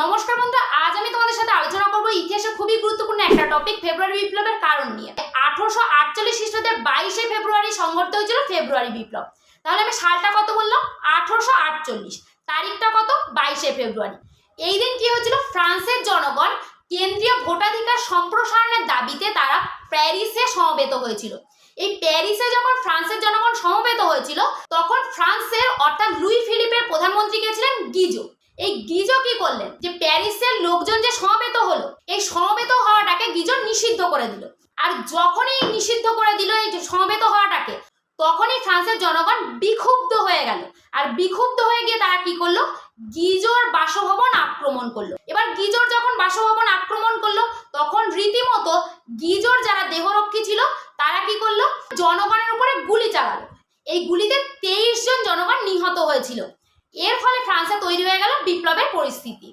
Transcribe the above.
নমস্কার বন্ধুরা আজ আমি তোমাদের সাথে আলোচনা করব ইতিহাসে খুবই গুরুত্বপূর্ণ একটা টপিক ফেব্রুয়ারি বিপ্লবের কারণ নিয়ে। আঠারোশো আটচল্লিশ খ্রিস্টাব্দের বাইশে ফেব্রুয়ারি সংঘটিত হয়েছিল ফেব্রুয়ারি বিপ্লব। তাহলে আমি সালটা কত বললাম? আঠারোশো আটচল্লিশ। তারিখটা কত? বাইশে ফেব্রুয়ারি। এই দিন কি হয়েছিল? ফ্রান্সের জনগণ কেন্দ্রীয় ভোটাধিকার সম্প্রসারণের দাবিতে তারা প্যারিসে সমবেত হয়েছিল। এই প্যারিসে যখন ফ্রান্সের জনগণ সমবেত হয়েছিল, তখন ফ্রান্সের অর্থাৎ লুই ফিলিপের প্রধানমন্ত্রী কে ছিলেন? গিজো। এই গিজো কি করলেন? যে প্যারিসের লোকজন যে সমবেত হলো, এই সমবেত হওয়াটাকে গিজো নিষিদ্ধ করে দিল। আর যখনই নিষিদ্ধ করে দিল এই সমবেত হওয়াটাকে, তখনই ফ্রান্সের জনগণ বিক্ষুব্ধ হয়ে গেল। আর বিক্ষুব্ধ হয়ে গিয়ে তারা কি করল? গিজোর বাসভবন আক্রমণ করল। এবার গিজোর যখন বাসভবন আক্রমণ করল, তখন রীতিমতো গিজোর যারা দেহরক্ষী ছিল, তারা কি করল? জনগণের উপরে গুলি চালালো। এই গুলিতে তেইশ জন জনগণ নিহত হয়েছিল। এর ফলে ফ্রান্সে তৈরি হয়ে গেল বিপ্লবের পরিস্থিতি।